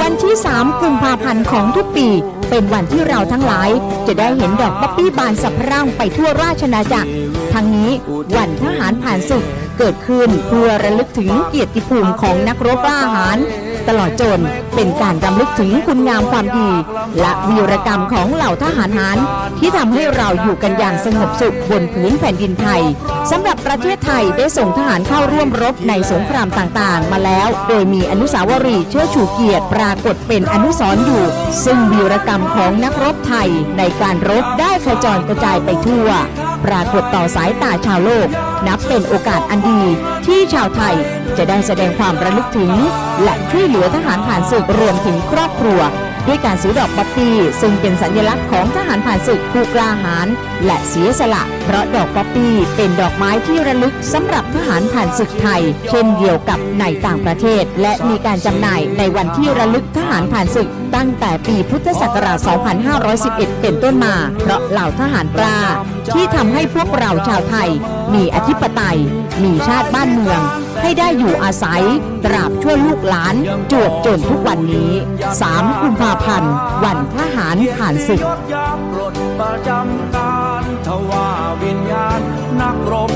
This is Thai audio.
วันที่ 3 กุมภาพันธ์ของทุกปี เป็นวันที่เราทั้งหลาย จะได้เห็นดอกป๊อปปี้บานสะพรั่งไปทั่วราชนาจักร ทั้งนี้วันทหารผ่านศึกเกิดขึ้นเพื่อระลึกถึงเกียรติภูมิของนักรบกล้าหาญ ตลอดจนเป็นการรำลึกถึงคุณงามความดี และวีรกรรมของเหล่าทหารหารที่ทำให้เราอยู่กันอย่างสงบสุขบนพื้นแผ่นดินไทยสำหรับประเทศไทยได้ส่งทหารเข้าร่วมรบในสงครามต่างๆ มาแล้ว โดยมีอนุสาวรีย์เชิดชูเกียรติปรากฏเป็นอนุสรณ์อยู่ ซึ่งวีรกรรมของนักรบไทยในการรบได้ขจรกระจายไปทั่ว ปรากฏต่อสายตาชาวโลก นับเป็นโอกาสอันดีที่ชาวไทยจะได้แสดงความระลึกถึง และช่วยเหลือทหารผ่านศึกรวมถึงครอบครัว ด้วยการซื้อดอกป๊อปปี้ซึ่งเป็นสัญลักษณ์ของทหารผ่านศึกผู้กล้าหาญและเสียสละ เพราะดอกป๊อปปี้เป็นดอกไม้ที่ระลึกสำหรับทหารผ่านศึกไทย เช่นเดียวกับในต่างประเทศ และมีการจำหน่ายในวันที่ระลึกทหารผ่านศึก ตั้งแต่ปีพุทธศักราช 2511 เป็นต้นมา เพราะเหล่าทหารกล้าที่ทำให้พวกเราชาวไทย มีอธิปไตย มีชาติบ้านเมือง ให้ได้อยู่อาศัยตราบชั่วลูกหลานจวบจนทุกวันนี้ 3 กุมภาพันธ์ วันทหารผ่านศึกปลดประจำการทว่าวิญญาณนักรบไม่ปลด